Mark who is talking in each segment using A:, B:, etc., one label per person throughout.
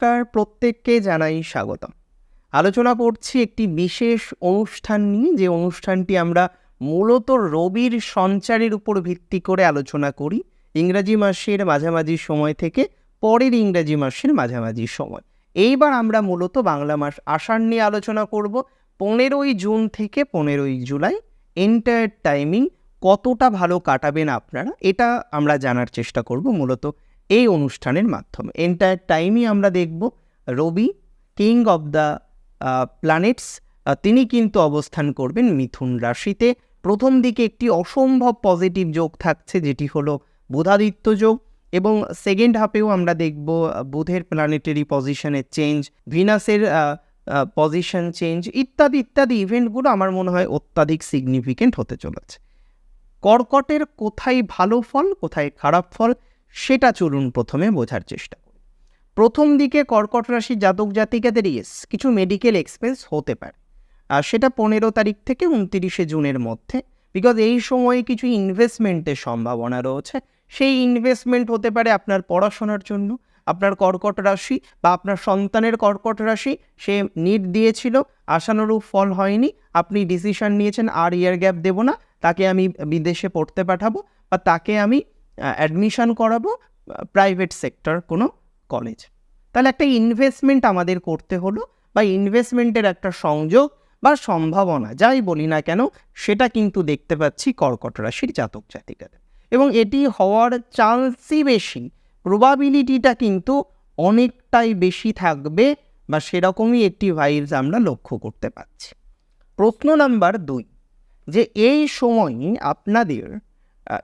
A: নমস্কার, প্রত্যেককে জানাই স্বাগতম। আলোচনা করছি একটি বিশেষ অনুষ্ঠান নিয়ে, যে অনুষ্ঠানটি আমরা মূলত রবির সঞ্চারের উপর ভিত্তি করে আলোচনা করি। ইংরাজি মাসের মাঝামাঝি সময় থেকে পরের ইংরাজি মাসের মাঝামাঝি সময়। এইবার আমরা মূলত বাংলা মাস আষাঢ় নিয়ে আলোচনা করব। পনেরোই জুন থেকে পনেরোই জুলাই এন্টায়ার টাইমিং কতটা ভালো কাটাবেন আপনারা, এটা আমরা জানার চেষ্টা করব মূলত এই অনুষ্ঠানের মাধ্যমে। এন্টায়ার টাইমই আমরা দেখব Rabi king of the planets তিনি কিন্তু অবস্থান করবেন মিথুন রাশিতে। প্রথম দিকে একটি অসম্ভব পজিটিভ যোগ থাকছে, যেটি হলো বুধাদিত্য যোগ এবং সেকেন্ড হাফেও আমরা দেখব বুধের প্ল্যানেটারি পজিশনের চেঞ্জ ভিনাসের পজিশন চেঞ্জ ইত্যাদি ইত্যাদি ইভেন্টগুলো আমার মনে হয় অত্যাধিক সিগনিফিকেন্ট হতে চলেছে। কর্কটের কোথায় ভালো ফল, কোথায় খারাপ ফল সেটা চলুন প্রথমে বোঝার চেষ্টা করি। প্রথম দিকে কর্কট রাশি জাতক জাতিকাদের ইয়েস কিছু মেডিকেল এক্সপেন্স হতে পারে। আর সেটা পনেরো তারিখ থেকে উনতিরিশে জুনের মধ্যে বিকজ এই সময়ে কিছু ইনভেস্টমেন্টের সম্ভাবনা রয়েছে। সেই ইনভেস্টমেন্ট হতে পারে আপনার পড়াশোনার জন্য, আপনার কর্কট রাশি বা আপনার সন্তানের কর্কট রাশি, সে নিট দিয়েছিল, আশানুরূপ ফল হয়নি, আপনি ডিসিশন নিয়েছেন, আর ইয়ার গ্যাপ দেবো না, তাকে আমি বিদেশে পড়তে পাঠাবো, বা তাকে আমি অ্যাডমিশন করাবো প্রাইভেট সেক্টর কোনো কলেজ তাহলে একটা ইনভেস্টমেন্ট আমাদের করতে হলো, বা ইনভেস্টমেন্টের একটা সংযোগ বা সম্ভাবনা, যাই বলি না কেন, সেটা কিন্তু দেখতে পাচ্ছি কর্কট রাশির জাতক জাতিকাদের। এবং এটি হওয়ার চান্সই বেশি প্রবাবিলিটিটা কিন্তু অনেকটাই বেশি থাকবে, বা সেরকমই একটি ভাইবস আমরা লক্ষ্য করতে পারছি প্রশ্ন নাম্বার দুই, যে এই সময় আপনাদের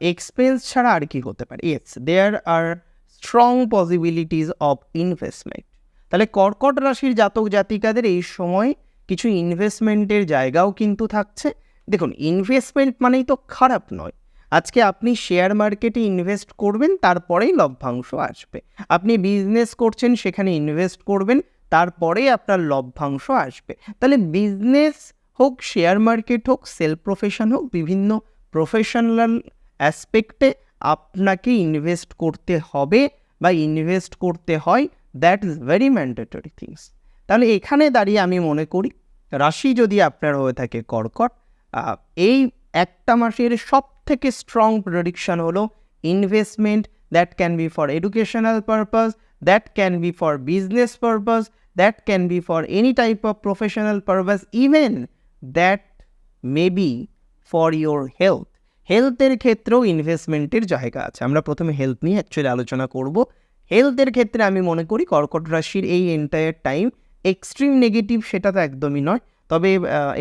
A: এক্সপেন্স ছাড়া আর কি হতে পারে? Yes there are strong possibilities of investment তাহলে কর্কট রাশির জাতক জাতিকাদের এই সময় কিছু ইনভেস্টমেন্টের জায়গাও কিন্তু থাকছে। দেখুন ইনভেস্টমেন্ট মানেই তো খারাপ নয়। আজকে আপনি শেয়ার মার্কেটে ইনভেস্ট করবেন, তারপরেই লভ্যাংশ আসবে। আপনি বিজনেস করছেন, সেখানে ইনভেস্ট করবেন, তারপরেই আপনার লভ্যাংশ আসবে। তাহলে বিজনেস হোক শেয়ার মার্কেট হোক সেলফ প্রফেশন হোক, বিভিন্ন প্রফেশনাল অ্যাসপেক্টে আপনাকে ইনভেস্ট করতে হবে বা ইনভেস্ট করতে হয় that is very mandatory things তাহলে এখানে দাঁড়িয়ে আমি মনে করি, রাশি যদি আপনার হয়ে থাকে কর্কট এই একটা মাসের সব থেকে স্ট্রং প্রেডিকশন হলো investment that can be for educational purpose that can be for business purpose that can be for any type of professional purpose even that may be for your health হেলথের ক্ষেত্রেও ইনভেস্টমেন্টের জায়গা আছে। আমরা প্রথমে health নিয়ে actually আলোচনা করব। হেলথের ক্ষেত্রে আমি মনে করি কর্কট রাশির এই এন্টায়ার টাইম এক্সট্রিম নেগেটিভ সেটা তো একদমই নয়। তবে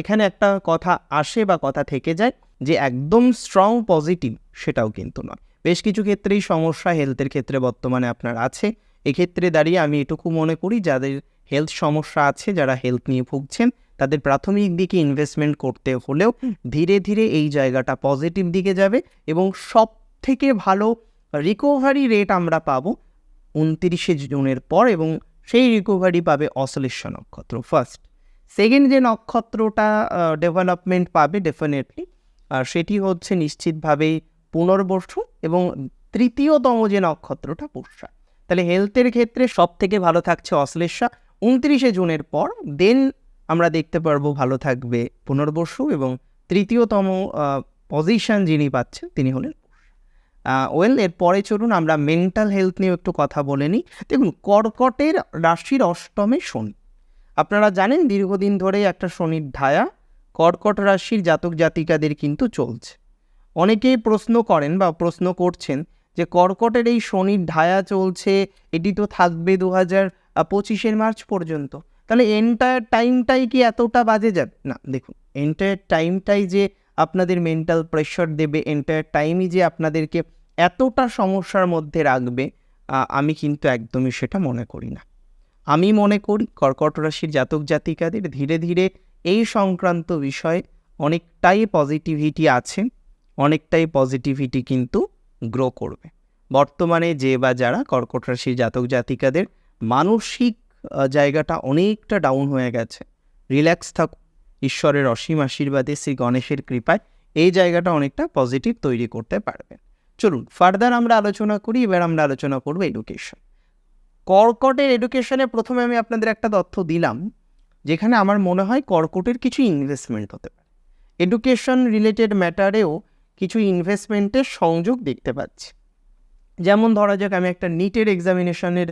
A: এখানে একটা কথা আসে বা কথা থেকে যায় যে একদম স্ট্রং পজিটিভ সেটাও কিন্তু নয়। বেশ কিছু ক্ষেত্রেই সমস্যা হেলথের ক্ষেত্রে বর্তমানে আপনার আছে। এক্ষেত্রে দাঁড়িয়ে আমি এটুকু মনে করি যাদের হেলথ সমস্যা আছে, যারা হেলথ নিয়ে ভুগছেন তাদের প্রাথমিক দিকে ইনভেস্টমেন্ট করতে হলেও ধীরে ধীরে এই জায়গাটা পজিটিভ দিকে যাবে এবং সব থেকে ভালো রিকভারি রেট আমরা পাবো উনতিরিশে জুনের পর এবং সেই রিকভারি পাবে অশ্লেষ্য নক্ষত্র ফার্স্ট সেকেন্ড যে নক্ষত্রটা ডেভেলপমেন্ট পাবে ডেফিনেটলি আর সেটি হচ্ছে নিশ্চিতভাবেই পুনর্বসু এবং তৃতীয়তম যে নক্ষত্রটা পুষ্যা তাহলে হেলথের ক্ষেত্রে সব থেকে ভালো থাকছে অশ্লেষা উনত্রিশে জুনের পর দেন আমরা দেখতে পারব ভালো থাকবে পুনর্বসু এবং তৃতীয়তম পজিশন যিনি পাচ্ছেন তিনি হলেন ওয়েল এরপরে চলুন আমরা মেন্টাল হেলথ নিয়ে একটু কথা বলে নিই। দেখুন, কর্কটের রাশির অষ্টমে শনি। আপনারা জানেন দীর্ঘদিন ধরে একটা শনির ধায়া কর্কট রাশির জাতক জাতিকাদের কিন্তু চলছে। অনেকেই প্রশ্ন করেন বা প্রশ্ন করছেন যে কর্কটের এই শনির ঢায়া চলছে, এটি তো থাকবে দু হাজার পঁচিশের মার্চ পর্যন্ত। তাহলে এন্টায়ার টাইমটাই কি এতটা বাজে যাবে? না, দেখুন এন্টায়ার টাইমটাই যে আপনাদের মেন্টাল প্রেশার দেবে এন্টায়ার টাইমই যে আপনাদেরকে এতটা সমস্যার মধ্যে রাখবে আমি কিন্তু একদমই সেটা মনে করি না। আমি মনে করি কর্কট রাশির জাতক জাতিকাদের ধীরে ধীরে এই সংক্রান্ত বিষয়ে অনেকটাই পজিটিভিটি আছে, অনেকটাই পজিটিভিটি কিন্তু গ্রো করবে। বর্তমানে যে বা যারা কর্কট রাশির জাতক জাতিকাদের মানসিক জায়গাটা অনেকটা ডাউন হয়ে গেছে। রিল্যাক্স থাকুক ঈশ্বরের অসীম আশীর্বাদে শ্রী গণেশের কৃপায় এই জায়গাটা অনেকটা পজিটিভ তৈরি করতে পারবে চলুন ফার্দার আমরা আলোচনা করি, এবার আমরা আলোচনা করব এডুকেশন কর্কটের এডুকেশনে প্রথমে আমি আপনাদের একটা তথ্য দিলাম, যেখানে আমার মনে হয় কর্কটের কিছু ইনভেস্টমেন্ট হতে পারে। এডুকেশন রিলেটেড ম্যাটারেও কিছু ইনভেস্টমেন্টের সংযোগ দেখতে পাচ্ছি। যেমন ধরা যাক, আমি একটা নিটের এক্সামিনেশনের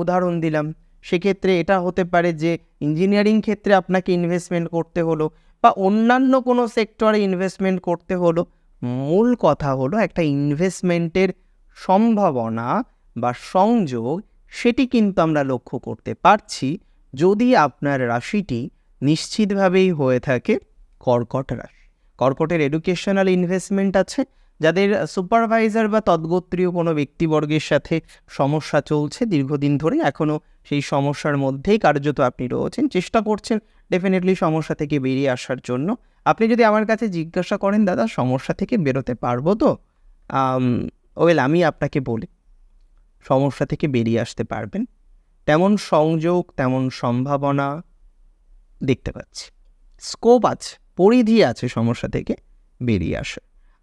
A: উদাহরণ দিলাম। সেক্ষেত্রে এটা হতে পারে যে ইঞ্জিনিয়ারিং ক্ষেত্রে আপনাকে ইনভেস্টমেন্ট করতে হলো বা অন্যান্য কোনো সেক্টরে ইনভেস্টমেন্ট করতে হলো। মূল কথা হলো একটা ইনভেস্টমেন্টের সম্ভাবনা বা সংযোগ সেটি কিন্তু আমরা লক্ষ্য করতে পারছি যদি আপনার রাশিটি নিশ্চিতভাবেই হয়ে থাকে কর্কট রাশি। কর্কটের এডুকেশনাল ইনভেস্টমেন্ট আছে যাদের সুপারভাইজার বা তদ্গোত্রীয় কোনো ব্যক্তিবর্গের সাথে সমস্যা চলছে দীর্ঘদিন ধরে এখনও সেই সমস্যার মধ্যেই কার্যত আপনি রয়েছেন, চেষ্টা করছেন ডেফিনেটলি সমস্যা থেকে বেরিয়ে আসার জন্য। আপনি যদি আমার কাছে জিজ্ঞাসা করেন, দাদা, সমস্যা থেকে বেরোতে পারব তো? ওয়েল আমি আপনাকে বলি, সমস্যা থেকে বেরিয়ে আসতে পারবেন। তেমন সংযোগ, তেমন সম্ভাবনা দেখতে পাচ্ছি। স্কোপ আছে, পরিধি আছে সমস্যা থেকে বেরিয়ে আসে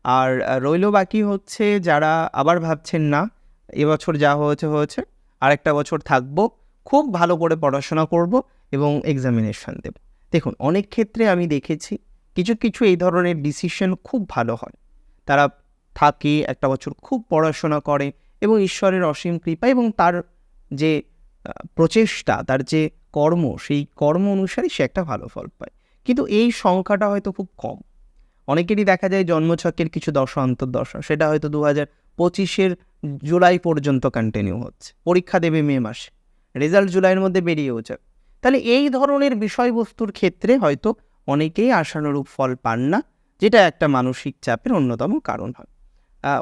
A: আর রইল বাকি হচ্ছে যারা আবার ভাবছেন না, এবছর যা হয়েছে হয়েছে, আরেকটা বছর থাকব, খুব ভালো করে পড়াশোনা করব এবং এক্সামিনেশান দেব। দেখুন, অনেক ক্ষেত্রে আমি দেখেছি কিছু কিছু এই ধরনের ডিসিশন খুব ভালো হয়। তারা থাকে, একটা বছর খুব পড়াশোনা করে এবং ঈশ্বরের অসীম কৃপা এবং তার যে প্রচেষ্টা, তার যে কর্ম, সেই কর্ম অনুসারে সে একটা ভালো ফল পায়। কিন্তু এই সংখ্যাটা হয়তো খুব কম। অনেকেরই দেখা যায় জন্মছকের কিছু দশা অন্তর্দশা। সেটা হয়তো দু হাজার পঁচিশের জুলাই পর্যন্ত কন্টিনিউ হচ্ছে। পরীক্ষা দেবে মে মাসে। রেজাল্ট জুলাইয়ের মধ্যে বেরিয়েও যাবে তাহলে এই ধরনের বিষয়বস্তুর ক্ষেত্রে হয়তো অনেকেই আশানুরূপ ফল পান না, যেটা একটা মানসিক চাপের অন্যতম কারণ হয়।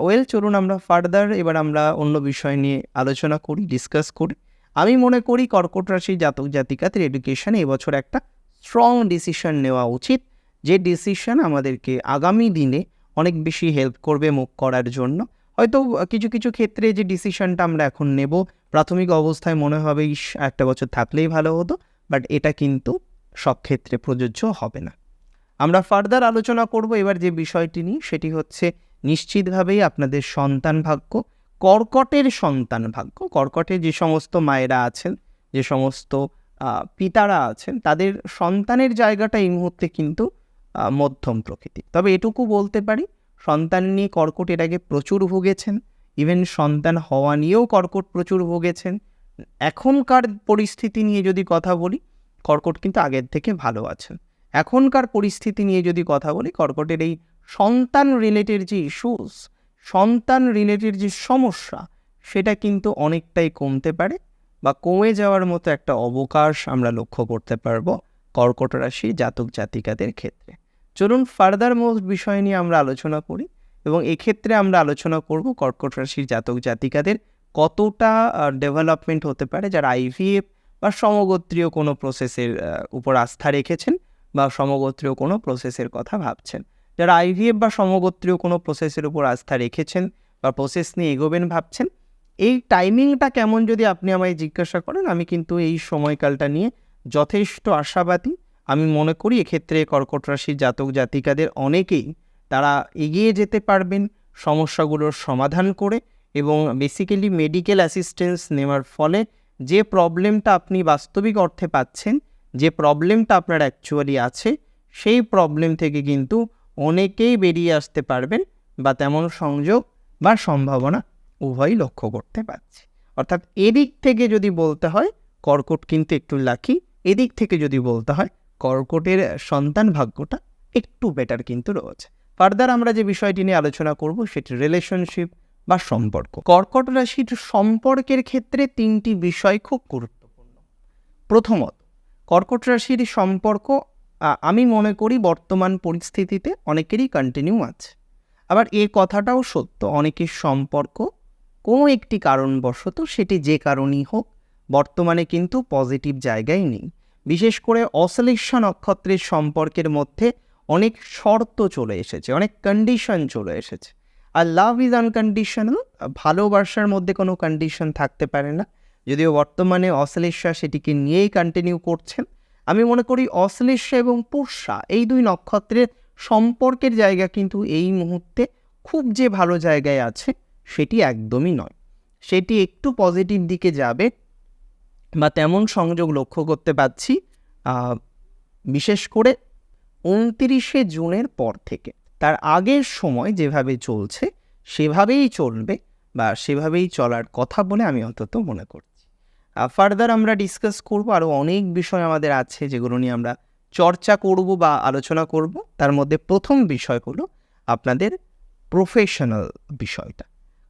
A: ওয়েল, চলুন আমরা ফার্দার, এবার আমরা অন্য বিষয় নিয়ে আলোচনা করি, ডিসকাস করি। আমি মনে করি কর্কট রাশির জাতক জাতিকাদের এডুকেশনে এবছর একটা স্ট্রং ডিসিশন নেওয়া উচিত। যে ডিসিশন আমাদেরকে আগামী দিনে অনেক বেশি হেল্প করবে মুখ করার জন্য। হয়তো কিছু কিছু ক্ষেত্রে যে ডিসিশনটা আমরা এখন নেব, প্রাথমিক অবস্থায় মনে হবে, ইস, একটা বছর থাকলেই ভালো হতো। বাট এটা কিন্তু সব ক্ষেত্রে প্রযোজ্য হবে না। আমরা ফার্দার আলোচনা করব এবার যে বিষয়টি নিয়ে, সেটি হচ্ছে নিশ্চিতভাবেই আপনাদের সন্তান ভাগ্য, কর্কটের সন্তান ভাগ্য। কর্কটে যে সমস্ত মায়েরা আছেন, যে সমস্ত পিতারা আছেন, তাদের সন্তানের জায়গাটা এই মুহূর্তে কিন্তু মধ্যম প্রকৃতি। তবে এটুকু বলতে পারি, সন্তান নিয়ে কর্কট এর আগে প্রচুর ভুগেছেন, ইভেন সন্তান হওয়া নিয়েও কর্কট প্রচুর ভুগেছেন। এখনকার পরিস্থিতি নিয়ে যদি কথা বলি, কর্কট কিন্তু আগের থেকে ভালো আছেন। এখনকার পরিস্থিতি নিয়ে যদি কথা বলি, কর্কটের এই সন্তান রিলেটেড যে ইস্যুস সন্তান রিলেটেড যে সমস্যা, সেটা কিন্তু অনেকটাই কমতে পারে বা কমে যাওয়ার মতো একটা অবকাশ আমরা লক্ষ্য করতে পারব কর্কট রাশি জাতক জাতিকাদের ক্ষেত্রে। চলুন ফার্দার মোস্ট বিষয় নিয়ে আমরা আলোচনা করি এবং এক্ষেত্রে আমরা আলোচনা করব কর্কট রাশির জাতক জাতিকাদের কতটা ডেভেলপমেন্ট হতে পারে যারা আইভিএফ বা সমগোত্রীয় কোনো প্রসেসের উপর আস্থা রেখেছেন বা সমগোত্রীয় কোনো প্রসেসের কথা ভাবছেন। যারা আইভিএফ বা সমগোত্রীয় কোনো প্রসেসের উপর আস্থা রেখেছেন বা প্রসেস নিয়ে এগোবেন ভাবছেন, এই টাইমিংটা কেমন যদি আপনি আমায় জিজ্ঞাসা করেন, আমি কিন্তু এই সময়কালটা নিয়ে যথেষ্ট আশাবাদী আমি মনে করি এক্ষেত্রে কর্কট রাশির জাতক জাতিকাদের অনেকেই তারা এগিয়ে যেতে পারবেন সমস্যাগুলোর সমাধান করে এবং বেসিক্যালি মেডিকেল অ্যাসিস্ট্যান্স নেওয়ার ফলে যে প্রবলেমটা আপনি বাস্তবিক অর্থে পাচ্ছেন, যে প্রবলেমটা আপনার অ্যাকচুয়ালি আছে, সেই প্রবলেম থেকে কিন্তু অনেকেই বেরিয়ে আসতে পারবেন বা তেমন সংযোগ বা সম্ভাবনা উভয়ই লক্ষ্য করতে পারছি। অর্থাৎ এদিক থেকে যদি বলতে হয়, কর্কট কিন্তু একটু লাকি এদিক থেকে যদি বলতে হয় কর্কটের সন্তান ভাগ্যটা একটু বেটার কিন্তু রয়েছে। ফার্দার আমরা যে বিষয়টি নিয়ে আলোচনা করব, সেটি রিলেশনশিপ বা সম্পর্ক। কর্কট রাশির সম্পর্কের ক্ষেত্রে তিনটি বিষয় খুব গুরুত্বপূর্ণ। প্রথমত, কর্কট রাশির সম্পর্ক আমি মনে করি বর্তমান পরিস্থিতিতে অনেকেরই কন্টিনিউ আছে। আবার এ কথাটাও সত্য, অনেকের সম্পর্ক কোনো একটি কারণবশত সেটি যে কারণই হোক, বর্তমানে কিন্তু পজিটিভ জায়গায় নেই। বিশেষ করে অসলেশন নক্ষত্রের সম্পর্কের মধ্যে অনেক শর্ত চলে এসেছে, অনেক কন্ডিশন চলে এসেছে। আর লাভ ইজ আনকন্ডিশনাল ভালোবাসার মধ্যে কোনো কন্ডিশন থাকতে পারে না। যদিও বর্তমানে অশ্লেষা সেটিকে নিয়েই কন্টিনিউ করছেন, আমি মনে করি অশ্লেষা এবং পুষ্যা এই দুই নক্ষত্রের সম্পর্কের জায়গা কিন্তু এই মুহূর্তে খুব যে ভালো জায়গায় আছে সেটি একদমই নয়। সেটি একটু পজিটিভ দিকে যাবে বা তেমন সংযোগ লক্ষ্য করতে পাচ্ছি বিশেষ করে উনতিরিশে জুনের পর থেকে। তার আগের সময় যেভাবে চলছে, সেভাবেই চলবে বা সেভাবেই চলার কথা বলে আমি অন্তত মনে করছি। ফার্দার আমরা ডিসকাস করব, আরও অনেক বিষয় আমাদের আছে যেগুলো নিয়ে আমরা চর্চা করব বা আলোচনা করব। তার মধ্যে প্রথম বিষয় হলো আপনাদের প্রফেশনাল বিষয়টা।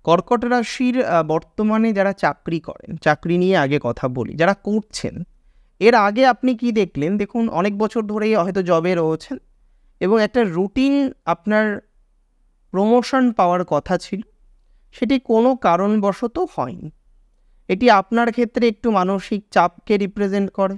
A: কর্কট রাশির বর্তমানে যারা চাকরি করেন, চাকরি নিয়ে আগে কথা বলি, যারা করছেন, এর আগে আপনি কি দেখলেন? দেখুন, অনেক বছর ধরেই হয়তো জবে রয়েছেন এবং একটা রুটিন আপনার প্রমোশন পাওয়ার কথা ছিল। সেটি কোনো কারণবশত হয়নি। এটি আপনার ক্ষেত্রে একটু মানসিক চাপকে রিপ্রেজেন্ট করে,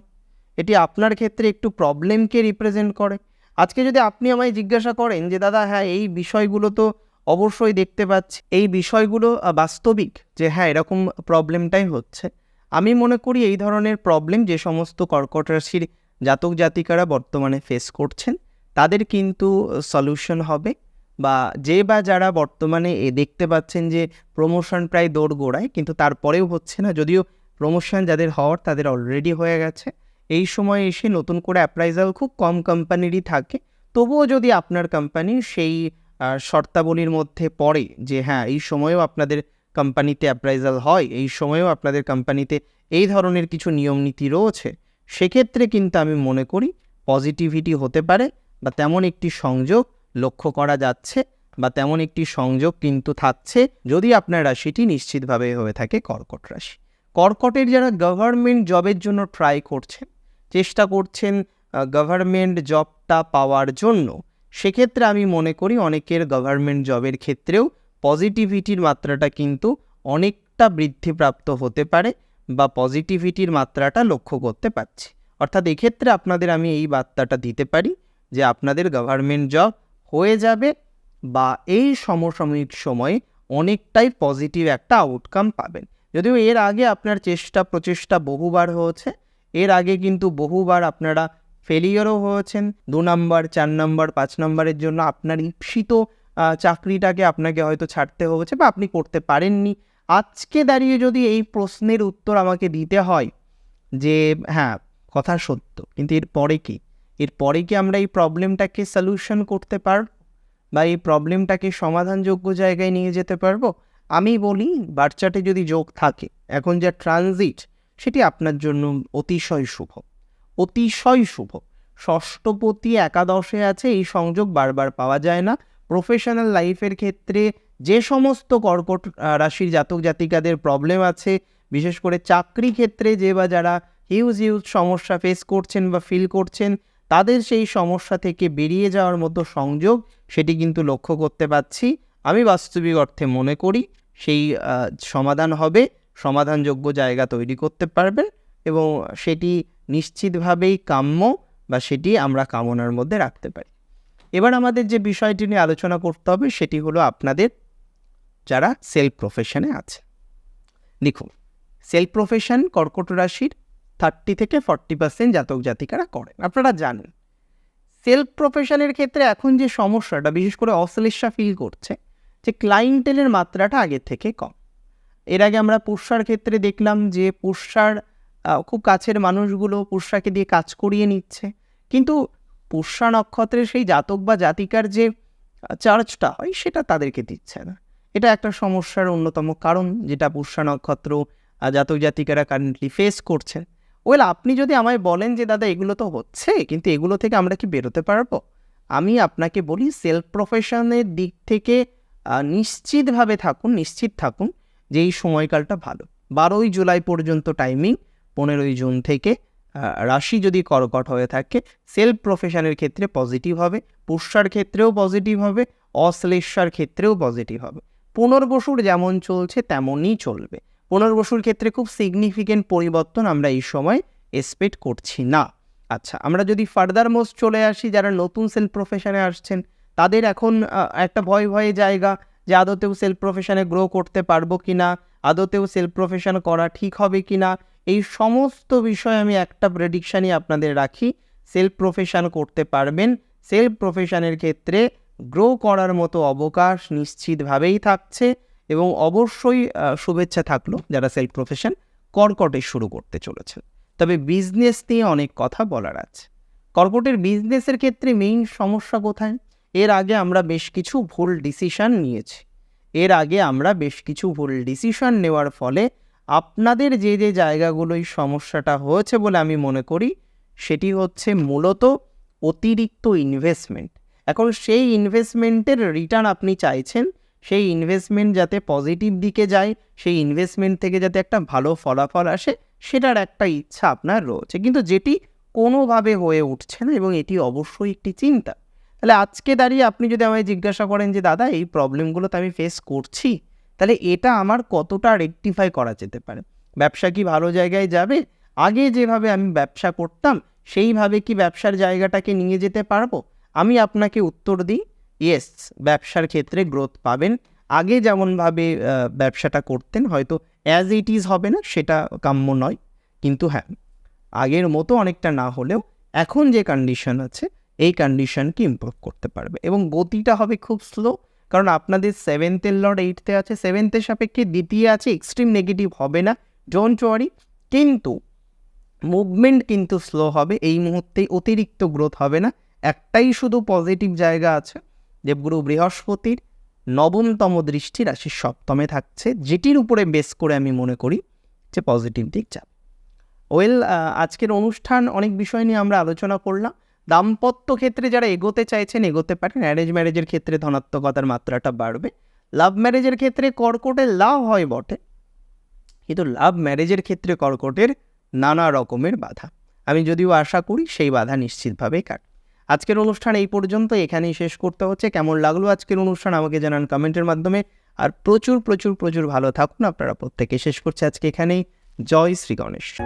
A: এটি আপনার ক্ষেত্রে একটু প্রবলেমকে রিপ্রেজেন্ট করে। আজকে যদি আপনি আমায় জিজ্ঞাসা করেন যে, দাদা হ্যাঁ এই বিষয়গুলো তো অবশ্যই দেখতে পাচ্ছি। এই বিষয়গুলো বাস্তবিক যে হ্যাঁ এরকম প্রবলেমটাই হচ্ছে। আমি মনে করি এই ধরনের প্রবলেম যে সমস্ত কর্কট রাশির জাতক জাতিকারা বর্তমানে ফেস করছেন, তাদের কিন্তু সলিউশন হবে। বা যে বা যারা বর্তমানে, এ দেখতে পাচ্ছেন যে প্রমোশন প্রায় দৌড় গোড়ায়, কিন্তু তারপরেও হচ্ছে না। যদিও প্রমোশন যাদের হওয়ার, তাদের অলরেডি হয়ে গেছে। এই সময় এসে নতুন করে অ্যাপ্রাইজাল খুব কম কোম্পানিরই থাকে। তবুও যদি আপনার কোম্পানি সেই শর্তাবলীর মধ্যে পড়ে যে হ্যাঁ এই সময়েও আপনাদের কোম্পানিতে অ্যাপ্রাইজাল হয়, এই সময়েও আপনাদের কোম্পানিতে এই ধরনের কিছু নিয়ম নীতি রয়েছে। সেক্ষেত্রে কিন্তু আমি মনে করি পজিটিভিটি হতে পারে বা তেমন একটি সংযোগ লক্ষ্য করা যাচ্ছে বা তেমন একটি সংযোগ কিন্তু থাকছে যদি আপনার রাশিটি নিশ্চিতভাবে হয়ে থাকে কর্কট রাশি। কর্কটের যারা গভর্নমেন্ট জবের জন্য ট্রাই করছেন, চেষ্টা করছেন গভর্নমেন্ট জবটা পাওয়ার জন্য সেক্ষেত্রে আমি মনে করি অনেকের গভর্নমেন্ট জবের ক্ষেত্রেও পজিটিভিটির মাত্রাটা কিন্তু অনেকটা বৃদ্ধিপ্রাপ্ত হতে পারে বা পজিটিভিটির মাত্রাটা লক্ষ্য করতে পারছি। অর্থাৎ এক্ষেত্রে আপনাদের আমি এই বার্তাটা দিতে পারি যে আপনাদের গভর্নমেন্ট জব হয়ে যাবে বা এই সমসাময়িক সময়ে অনেকটাই পজিটিভ একটা আউটকাম পাবেন। যদিও এর আগে আপনার চেষ্টা প্রচেষ্টা বহুবার হয়েছে, এর আগে কিন্তু বহুবার আপনারা ফেলিয়ারও হয়েছেন দু নম্বর চার নম্বর পাঁচ নম্বরের জন্য আপনার ঈপ্সিত আহ, চাকরিটাকে আপনাকে হয়তো ছাড়তে হয়েছে বা আপনি করতে পারেননি। আজকে দাঁড়িয়ে যদি এই প্রশ্নের উত্তর আমাকে দিতে হয় যে হ্যাঁ কথা সত্য কিন্তু এর পরে কি? এর পরে কি আমরা এই প্রবলেমটাকে সলিউশন করতে পারব বা এই প্রবলেমটাকে সমাধানযোগ্য জায়গায় নিয়ে যেতে পারব? আমি বলি বাচ্চাটে যদি যোগ থাকে এখন যা ট্রানজিট সেটি আপনার জন্য অতিশয় শুভ। অতিশয় শুভ। ষষ্ঠপতি একাদশে আছে, এই সংযোগ বারবার পাওয়া যায় না। প্রফেশনাল লাইফের ক্ষেত্রে যে সমস্ত কর্কট রাশির জাতক জাতিকাদের প্রবলেম আছে, বিশেষ করে চাকরি ক্ষেত্রে যে বা যারা হিউজ হিউজ সমস্যা ফেস করছেন বা ফিল করছেন, তাদের সেই সমস্যা থেকে বেরিয়ে যাওয়ার মতো সংযোগ সেটি কিন্তু লক্ষ্য করতে পাচ্ছি। আমি বাস্তবিক অর্থে মনে করি সেই সমাধান হবে। সমাধানযোগ্য জায়গা তৈরি করতে পারবেন এবং সেটি নিশ্চিতভাবেই কাম্য বা সেটি আমরা কামনার মধ্যে রাখতে পারি। এবার আমাদের যে বিষয়টি নিয়ে আলোচনা করতে হবে সেটি হলো আপনাদের যারা সেলফ প্রফেশনে আছে। দেখুন সেলফ প্রফেশন কর্কট রাশির থার্টি থেকে ফর্টি পার্সেন্ট জাতক জাতিকারা করেন। আপনারা জানেন, সেলফ প্রফেশনের ক্ষেত্রে এখন যে সমস্যাটা, বিশেষ করে অশ্লেষা ফিল করছে, যে ক্লাইন্টেলের মাত্রাটা আগের থেকে কম। এর আগে আমরা পুষ্যার ক্ষেত্রে দেখলাম যে পুষ্যার খুব কাছের মানুষগুলো পুষ্যাকে দিয়ে কাজ করিয়ে নিচ্ছে। কিন্তু পুষ্যা নক্ষত্রের সেই জাতক বা জাতিকার যে চার্জটা হয়, সেটা তাদেরকে দিচ্ছে না। এটা একটা সমস্যার অন্যতম কারণ যেটা পুষ্যা নক্ষত্র জাতক জাতিকারা কারেন্টলি ফেস করছেন ওয়েল আপনি যদি আমায় বলেন যে, দাদা, এগুলো তো হচ্ছে, কিন্তু এগুলো থেকে আমরা কি বেরোতে পারব? আমি আপনাকে বলি সেলফ প্রফেশনের দিক থেকে নিশ্চিতভাবে থাকুন, নিশ্চিত থাকুন যে, এই সময়কালটা ভালো। বারোই জুলাই পর্যন্ত টাইমিং পনেরোই জুন থেকে রাশি যদি কর্কট হয়ে থাকে সেলফ প্রফেশনের ক্ষেত্রে পজিটিভ হবে পুষ্যার ক্ষেত্রেও পজিটিভ হবে অশ্লেষার ক্ষেত্রেও পজিটিভ হবে। পুনর্বসুর যেমন চলছে, তেমনই চলবে। পুনর্বসুর ক্ষেত্রে খুব সিগনিফিকেন্ট পরিবর্তন আমরা এই সময় এক্সপেক্ট করছি না। আচ্ছা আমরা যদি ফার্দার মোস্ট চলে আসি, যারা নতুন সেলফ প্রফেশনে আসছেন, তাদের এখন একটা ভয় ভয়ে জায়গা যে আদতেও সেলফ প্রফেশনে গ্রো করতে পারব কি না আদতেও সেলফ প্রফেশন করা ঠিক হবে কি না এই সমস্ত বিষয় আমি একটা প্রেডিকশানই আপনাদের রাখি। সেলফ প্রফেশন করতে পারবেন। সেলফ প্রফেশনের ক্ষেত্রে গ্রো করার মতো অবকাশ নিশ্চিতভাবেই থাকছে এবং অবশ্যই শুভেচ্ছা থাকল যারা সেলফ প্রফেশন কর্কটে শুরু করতে চলেছেন। তবে বিজনেস নিয়ে অনেক কথা বলার আছে। কর্কটের বিজনেসের ক্ষেত্রে মেইন সমস্যা কোথায়? এর আগে আমরা বেশ কিছু ভুল ডিসিশন নিয়েছি। এর আগে আমরা বেশ কিছু ভুল ডিসিশন নেওয়ার ফলে আপনাদের যে যে জায়গাগুলোই সমস্যাটা হয়েছে বলে আমি মনে করি, সেটি হচ্ছে মূলত অতিরিক্ত ইনভেস্টমেন্ট এখন সেই ইনভেস্টমেন্টের রিটার্ন আপনি চাইছেন, সেই ইনভেস্টমেন্ট যাতে পজিটিভ দিকে যায়, সেই ইনভেস্টমেন্ট থেকে যাতে একটা ভালো ফলাফল আসে, সেটার একটা ইচ্ছা আপনার রয়েছে। কিন্তু যেটি কোনোভাবে হয়ে উঠছে না এবং এটি অবশ্যই একটি চিন্তা। তাহলে আজকে দাঁড়িয়ে আপনি যদি আমায় জিজ্ঞাসা করেন যে, দাদা, এই প্রবলেমগুলো তো আমি ফেস করছি? তাহলে এটা আমার কতটা রেকটিফাই করা যেতে পারে? ব্যবসা কি ভালো জায়গায় যাবে? আগে যেভাবে আমি ব্যবসা করতাম, সেইভাবে কি ব্যবসার জায়গাটাকে নিয়ে যেতে পারব? আমি আপনাকে উত্তর দিই ইয়েস ব্যবসার ক্ষেত্রে গ্রোথ পাবেন। আগে যেমনভাবে ব্যবসাটা করতেন, হয়তো অ্যাজ ইট ইজ হবে না, সেটা কাম্য নয়। কিন্তু হ্যাঁ আগের মতো অনেকটা না হলেও এখন যে কন্ডিশন আছে, এই কন্ডিশনকে ইমপ্রুভ করতে পারবে। এবং গতিটা হবে খুব স্লো কারণ আপনাদের সেভেন্থের লর্ড এইটতে আছে সেভেন্থের সাপেক্ষে দ্বিতীয় আছে এক্সট্রিম নেগেটিভ হবে না ডোন্ট ওয়ারি কিন্তু মুভমেন্ট কিন্তু স্লো হবে, এই মুহূর্তে অতিরিক্ত গ্রোথ হবে না, একটাই শুধু পজিটিভ জায়গা আছে দেবগুরু বৃহস্পতির নবমতম দৃষ্টি রাশির সপ্তমে থাকছে, যেটির উপরে বেস করে আমি মনে করি যে পজিটিভ দিক যাবে ওয়েল আজকের অনুষ্ঠান অনেক বিষয় নিয়ে আমরা আলোচনা করলাম দাম্পত্য ক্ষেত্রে যারা এগোতে চাইছেন, এগোতে পারেন। অ্যারেঞ্জ ম্যারেজের ক্ষেত্রে ধনাত্মকতার মাত্রাটা বাড়বে। লাভ ম্যারেজের ক্ষেত্রে কর্কটে লাভ হয় বটে। কিন্তু লাভ ম্যারেজের ক্ষেত্রে কর্কটের নানা রকমের বাধা। আমি যদিও আশা করি সেই বাধা নিশ্চিতভাবেই কাট। আজকের অনুষ্ঠান এই পর্যন্ত। এখানেই শেষ করতে হচ্ছে। কেমন লাগল আজকের অনুষ্ঠান আমাকে জানান কমেন্টের মাধ্যমে। আর প্রচুর প্রচুর প্রচুর ভালো থাকুন। আপনারা প্রত্যেকে শেষ করছে আজকে এখানেই। জয় শ্রী গণেশ।